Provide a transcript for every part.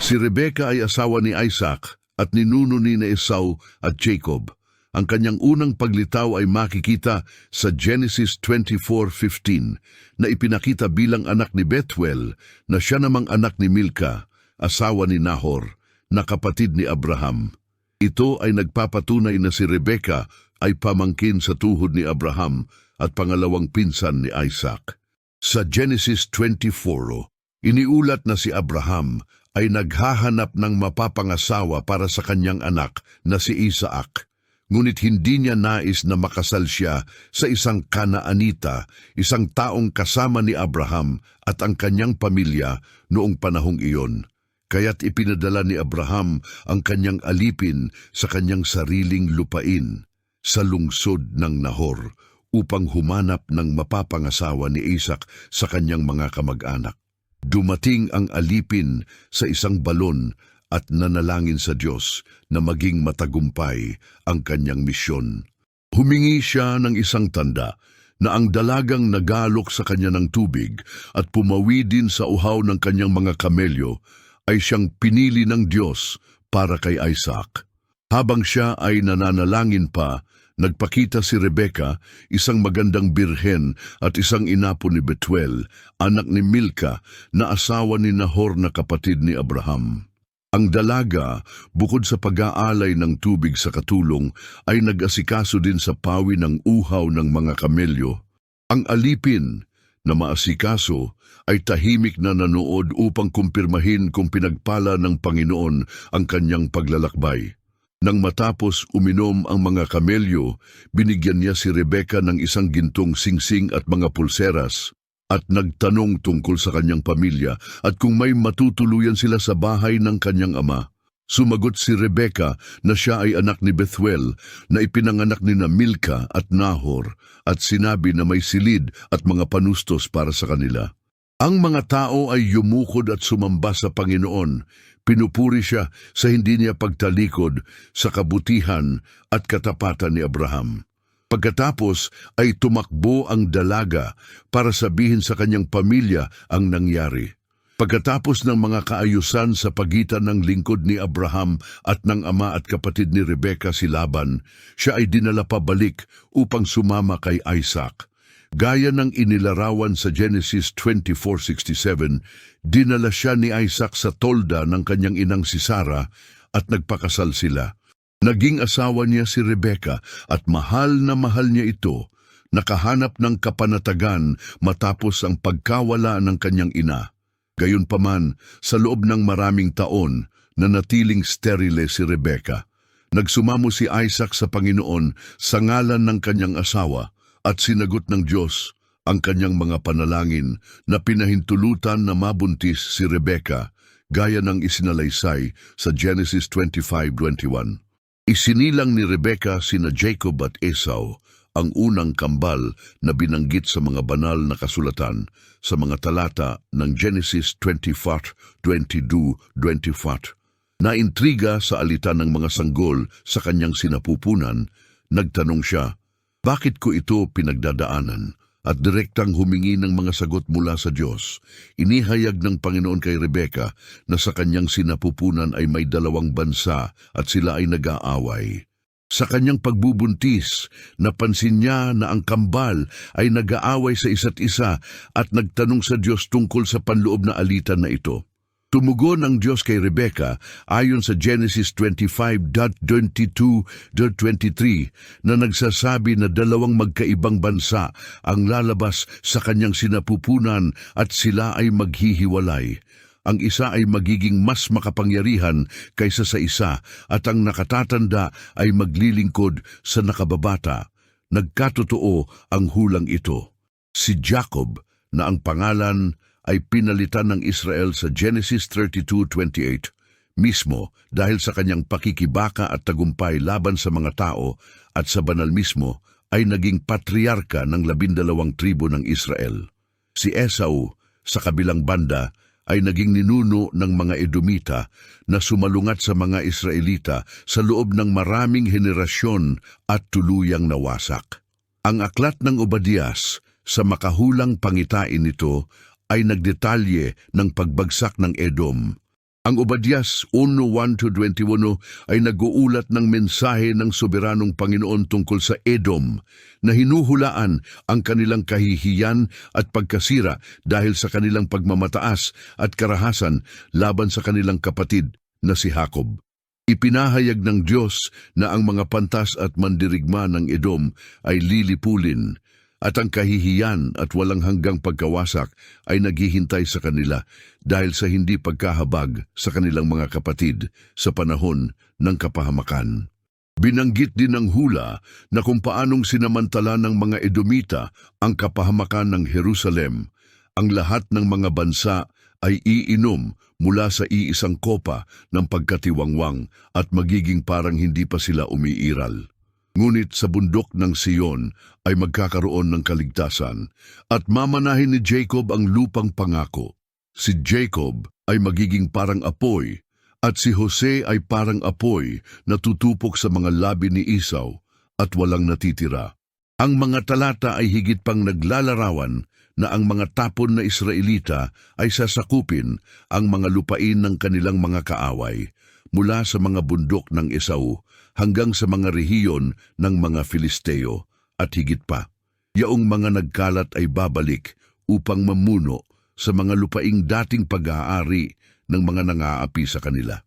Si Rebecca ay asawa ni Isaac at ninuno ni na Esau at Jacob. Ang kanyang unang paglitaw ay makikita sa Genesis 24.15 na ipinakita bilang anak ni Bethuel na siya namang anak ni Milka, asawa ni Nahor, na kapatid ni Abraham. Ito ay nagpapatunay na si Rebecca ay pamangkin sa tuhod ni Abraham at pangalawang pinsan ni Isaac. Sa Genesis 24, iniulat na si Abraham ay naghahanap ng mapapangasawa para sa kanyang anak na si Isaac. Ngunit hindi niya nais na makasal siya sa isang Kanaanita, isang taong kasama ni Abraham at ang kanyang pamilya noong panahong iyon. Kaya't ipinadala ni Abraham ang kanyang alipin sa kanyang sariling lupain sa lungsod ng Nahor upang humanap ng mapapangasawa ni Isaac sa kanyang mga kamag-anak. Dumating ang alipin sa isang balon at nanalangin sa Diyos na maging matagumpay ang kanyang misyon. Humingi siya ng isang tanda na ang dalagang nagalok sa kanya ng tubig at pumawi din sa uhaw ng kanyang mga kamelyo ay siyang pinili ng Diyos para kay Isaac. Habang siya ay nananalangin pa, nagpakita si Rebecca, isang magandang birhen at isang inapo ni Betuel, anak ni Milka na asawa ni Nahor na kapatid ni Abraham. Ang dalaga, bukod sa pag-aalay ng tubig sa katulong, ay nag-asikaso din sa pawi ng uhaw ng mga kamelyo. Ang alipin, na maasikaso, ay tahimik na nanood upang kumpirmahin kung pinagpala ng Panginoon ang kanyang paglalakbay. Nang matapos uminom ang mga kamelyo, binigyan niya si Rebecca ng isang gintong singsing at mga pulseras at nagtanong tungkol sa kanyang pamilya at kung may matutuluyan sila sa bahay ng kanyang ama. Sumagot si Rebecca na siya ay anak ni Bethuel na ipinanganak ni na Milka at Nahor at sinabi na may silid at mga panustos para sa kanila. Ang mga tao ay yumukod at sumamba sa Panginoon. Pinupuri siya sa hindi niya pagtalikod sa kabutihan at katapatan ni Abraham. Pagkatapos ay tumakbo ang dalaga para sabihin sa kanyang pamilya ang nangyari. Pagkatapos ng mga kaayusan sa pagitan ng lingkod ni Abraham at ng ama at kapatid ni Rebecca si Laban, siya ay dinala pabalik upang sumama kay Isaac. Gaya ng inilarawan sa Genesis 24.67, dinala siya ni Isaac sa tolda ng kanyang inang si Sarah at nagpakasal sila. Naging asawa niya si Rebecca at mahal na mahal niya ito, nakahanap ng kapanatagan matapos ang pagkawala ng kanyang ina. Gayunpaman, sa loob ng maraming taon, nanatiling sterile si Rebecca. Nagsumamo si Isaac sa Panginoon sa ngalan ng kanyang asawa at sinagot ng Diyos ang kanyang mga panalangin na pinahintulutan na mabuntis si Rebecca gaya ng isinalaysay sa Genesis 25.21. Isinilang ni Rebecca sina Jacob at Esau ang unang kambal na binanggit sa mga banal na kasulatan sa mga talata ng Genesis 24, 22, 24. Naintriga sa alitan ng mga sanggol sa kanyang sinapupunan, nagtanong siya, bakit ko ito pinagdadaanan? At direktang humingi ng mga sagot mula sa Diyos. Inihayag ng Panginoon kay Rebecca na sa kanyang sinapupunan ay may dalawang bansa at sila ay nag-aaway. Sa kanyang pagbubuntis, napansin niya na ang kambal ay nag-aaway sa isa't isa at nagtanong sa Diyos tungkol sa panloob na alitan na ito. Tumugon ang Diyos kay Rebecca ayon sa Genesis 25.22.23 na nagsasabi na dalawang magkaibang bansa ang lalabas sa kanyang sinapupunan at sila ay maghihiwalay. Ang isa ay magiging mas makapangyarihan kaysa sa isa at ang nakatatanda ay maglilingkod sa nakababata. Nagkatotoo ang hulang ito. Si Jacob na ang pangalan ay pinalitan ng Israel sa Genesis 32.28 mismo dahil sa kanyang pakikibaka at tagumpay laban sa mga tao at sa banal mismo ay naging patriarka ng labindalawang tribo ng Israel. Si Esau, sa kabilang banda, ay naging ninuno ng mga Edomita na sumalungat sa mga Israelita sa loob ng maraming henerasyon at tuluyang nawasak. Ang aklat ng Obadias sa makahulang pangitain nito ay nagdetalye ng pagbagsak ng Edom. Ang Obadias 1.1-21 ay nag-uulat ng mensahe ng soberanong Panginoon tungkol sa Edom na hinuhulaan ang kanilang kahihiyan at pagkasira dahil sa kanilang pagmamataas at karahasan laban sa kanilang kapatid na si Jacob. Ipinahayag ng Diyos na ang mga pantas at mandirigma ng Edom ay lilipulin at ang kahihiyan at walang hanggang pagkawasak ay naghihintay sa kanila dahil sa hindi pagkahabag sa kanilang mga kapatid sa panahon ng kapahamakan. Binanggit din ng hula na kung paanong sinamantala ng mga Edomita ang kapahamakan ng Jerusalem, ang lahat ng mga bansa ay iinom mula sa iisang kopa ng pagkatiwangwang at magiging parang hindi pa sila umiiral. Ngunit sa bundok ng Siyon ay magkakaroon ng kaligtasan at mamanahin ni Jacob ang lupang pangako. Si Jacob ay magiging parang apoy at si Jose ay parang apoy na tutupok sa mga labi ni Isaw at walang natitira. Ang mga talata ay higit pang naglalarawan na ang mga tapon na Israelita ay sasakupin ang mga lupain ng kanilang mga kaaway mula sa mga bundok ng Esau hanggang sa mga rehiyon ng mga Filisteo at higit pa. Yaong mga nagkalat ay babalik upang mamuno sa mga lupaing dating pag-aari ng mga nangaapi sa kanila.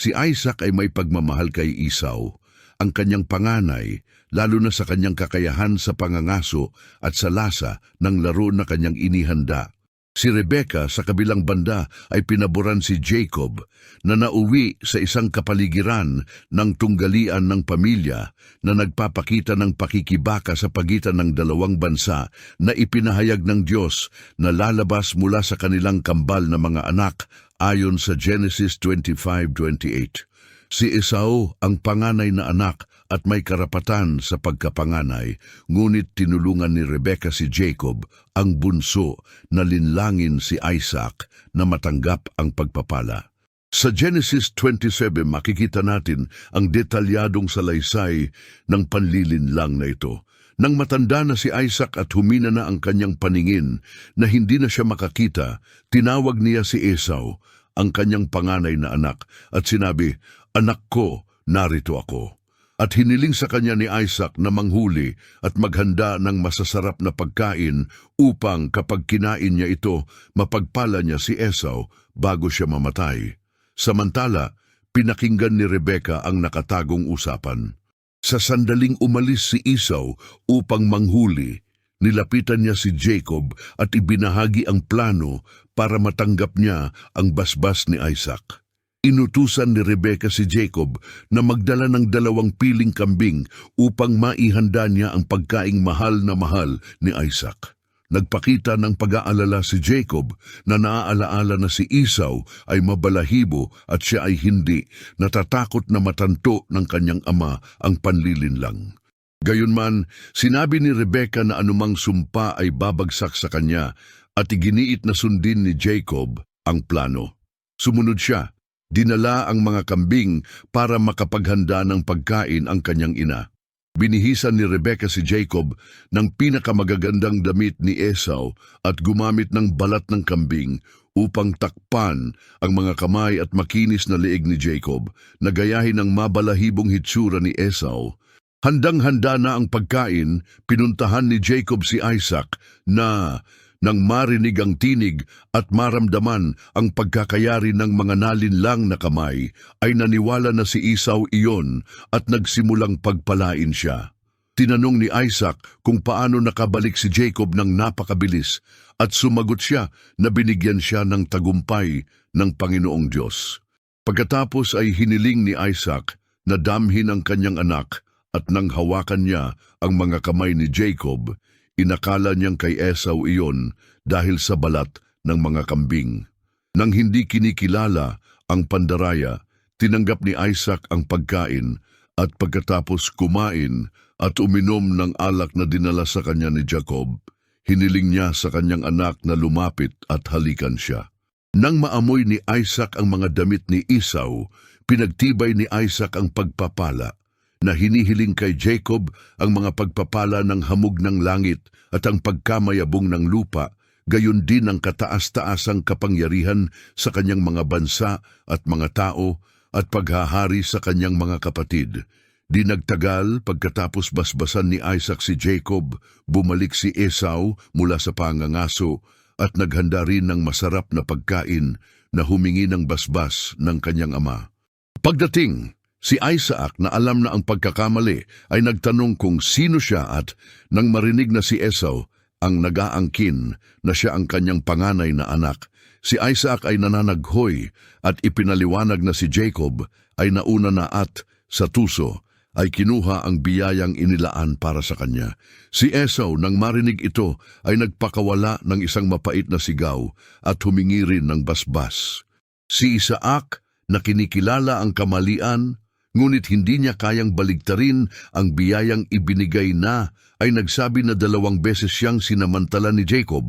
Si Isaac ay may pagmamahal kay Isaw, ang kanyang panganay, lalo na sa kanyang kakayahan sa pangangaso at sa lasa ng laro na kanyang inihanda. Si Rebecca sa kabilang banda ay pinaboran si Jacob na nauwi sa isang kapaligiran ng tunggalian ng pamilya na nagpapakita ng pakikibaka sa pagitan ng dalawang bansa na ipinahayag ng Diyos na lalabas mula sa kanilang kambal na mga anak ayon sa Genesis 25:28. Si Esau ang panganay na anak at may karapatan sa pagkapanganay, ngunit tinulungan ni Rebecca si Jacob, ang bunso, na linlangin si Isaac na matanggap ang pagpapala. Sa Genesis 27 makikita natin ang detalyadong salaysay ng panlilinlang na ito. Nang matanda na si Isaac at humina na ang kanyang paningin na hindi na siya makakita, tinawag niya si Esau, ang kanyang panganay na anak, at sinabi, Anak ko, narito ako. At hiniling sa kanya ni Isaac na manghuli at maghanda ng masasarap na pagkain upang kapag kinain niya ito, mapagpala niya si Esau bago siya mamatay. Samantala, pinakinggan ni Rebecca ang nakatagong usapan. Sa sandaling umalis si Esau upang manghuli, nilapitan niya si Jacob at ibinahagi ang plano para matanggap niya ang basbas ni Isaac. Inutusan ni Rebecca si Jacob na magdala ng dalawang piling kambing upang maihanda niya ang pagkaing mahal na mahal ni Isaac. Nagpakita ng pag-aalala si Jacob na naaalaala na si Esau ay mabalahibo at siya ay hindi, natatakot na matanto ng kanyang ama ang panlilinlang. Gayunman, sinabi ni Rebecca na anumang sumpa ay babagsak sa kanya at iginiit na sundin ni Jacob ang plano. Sumunod siya Dinala ang mga kambing para makapaghanda ng pagkain ang kanyang ina. Binihisan ni Rebecca si Jacob ng pinakamagagandang damit ni Esau at gumamit ng balat ng kambing upang takpan ang mga kamay at makinis na leeg ni Jacob na gayahin ang mabalahibong hitsura ni Esau. Handang-handa na ang pagkain, pinuntahan ni Jacob si Isaac na nang marinig ang tinig at maramdaman ang pagkakayari ng mga nalinlang na kamay, ay naniwala na si Esau iyon at nagsimulang pagpalain siya. Tinanong ni Isaac kung paano nakabalik si Jacob ng napakabilis at sumagot siya na binigyan siya ng tagumpay ng Panginoong Diyos. Pagkatapos ay hiniling ni Isaac na damhin ang kanyang anak at nang hawakan niya ang mga kamay ni Jacob, Inakala niyang kay Esau iyon dahil sa balat ng mga kambing. Nang hindi kinikilala ang pandaraya, tinanggap ni Isaac ang pagkain at pagkatapos kumain at uminom ng alak na dinala sa kanya ni Jacob, hiniling niya sa kanyang anak na lumapit at halikan siya. Nang maamoy ni Isaac ang mga damit ni Esau, pinagtibay ni Isaac ang pagpapala na hinihiling kay Jacob ang mga pagpapala ng hamog ng langit at ang pagkamayabong ng lupa, gayon din ang kataas-taasang kapangyarihan sa kanyang mga bansa at mga tao at paghahari sa kanyang mga kapatid. Di nagtagal pagkatapos basbasan ni Isaac si Jacob, bumalik si Esau mula sa pangangaso at naghanda rin ng masarap na pagkain na humingi ng basbas ng kanyang ama. Pagdating, si Isaac na alam na ang pagkakamali ay nagtanong kung sino siya at nang marinig na si Esau ang nagaangkin na siya ang kanyang panganay na anak, si Isaac ay nananaghoy at ipinaliwanag na si Jacob ay nauna na at sa tuso ay kinuha ang biyayang inilaan para sa kanya. Si Esau nang marinig ito ay nagpakawala ng isang mapait na sigaw at humingi rin ng basbas. Si Isaac na kinikilala ang kamalian, ngunit hindi niya kayang baligtarin ang biyayang ibinigay na ay nagsabi na dalawang beses siyang sinamantala ni Jacob.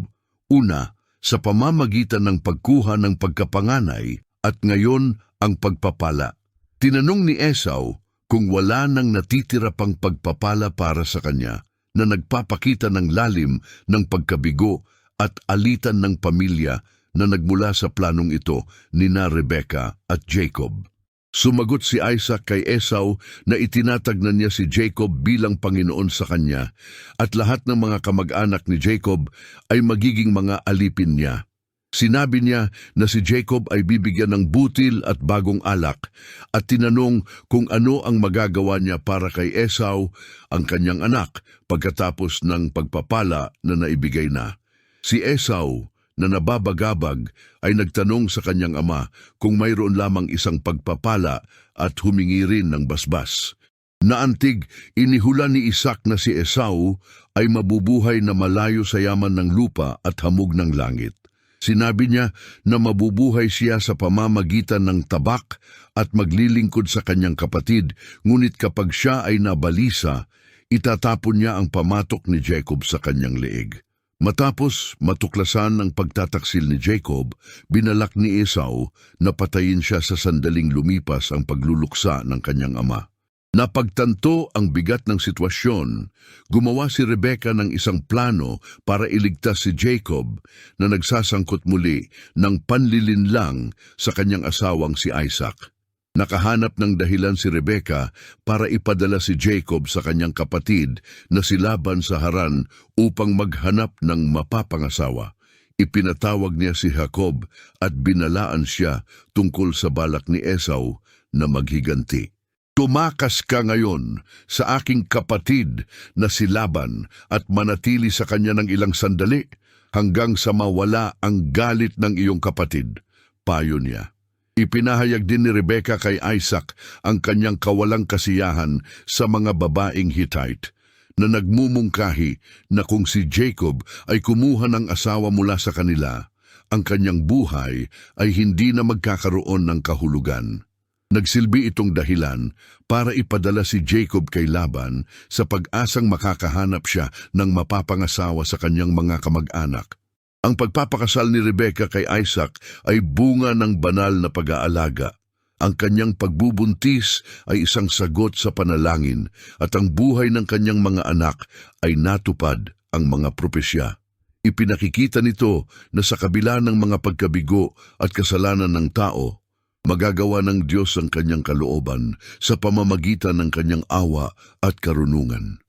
Una, sa pamamagitan ng pagkuha ng pagkapanganay at ngayon ang pagpapala. Tinanong ni Esau kung wala nang natitira pang pagpapala para sa kanya na nagpapakita ng lalim ng pagkabigo at alitan ng pamilya na nagmula sa planong ito ni na Rebecca at Jacob. Sumagot si Isaac kay Esau na itinatag na niya si Jacob bilang Panginoon sa kanya at lahat ng mga kamag-anak ni Jacob ay magiging mga alipin niya. Sinabi niya na si Jacob ay bibigyan ng butil at bagong alak at tinanong kung ano ang magagawa niya para kay Esau, ang kanyang anak, pagkatapos ng pagpapala na naibigay na. Si Esau, na nababagabag, ay nagtanong sa kanyang ama kung mayroon lamang isang pagpapala at humingi rin ng basbas. Naantig, inihula ni Isaac na si Esau ay mabubuhay na malayo sa yaman ng lupa at hamog ng langit. Sinabi niya na mabubuhay siya sa pamamagitan ng tabak at maglilingkod sa kanyang kapatid, ngunit kapag siya ay nabalisa, itatapon niya ang pamatok ni Jacob sa kanyang leeg. Matapos matuklasan ng pagtataksil ni Jacob, binalak ni Esau na patayin siya sa sandaling lumipas ang pagluluksa ng kanyang ama. Napagtanto ang bigat ng sitwasyon, gumawa si Rebecca ng isang plano para iligtas si Jacob na nagsasangkot muli ng panlilinlang sa kanyang asawang si Isaac. Nakahanap ng dahilan si Rebecca para ipadala si Jacob sa kanyang kapatid na si Laban sa Haran upang maghanap ng mapapangasawa. Ipinatawag niya si Jacob at binalaan siya tungkol sa balak ni Esau na maghiganti. Tumakas ka ngayon sa aking kapatid na si Laban at manatili sa kanya ng ilang sandali hanggang sa mawala ang galit ng iyong kapatid. Payo niya. Ipinahayag din ni Rebecca kay Isaac ang kanyang kawalang kasiyahan sa mga babaeng Hittite na nagmumungkahi na kung si Jacob ay kumuha ng asawa mula sa kanila, ang kanyang buhay ay hindi na magkakaroon ng kahulugan. Nagsilbi itong dahilan para ipadala si Jacob kay Laban sa pag-asang makakahanap siya ng mapapangasawa sa kanyang mga kamag-anak. Ang pagpapakasal ni Rebecca kay Isaac ay bunga ng banal na pag-aalaga. Ang kanyang pagbubuntis ay isang sagot sa panalangin at ang buhay ng kanyang mga anak ay natupad ang mga propesya. Ipinakikita nito na sa kabila ng mga pagkabigo at kasalanan ng tao, magagawa ng Diyos ang kanyang kalooban sa pamamagitan ng kanyang awa at karunungan.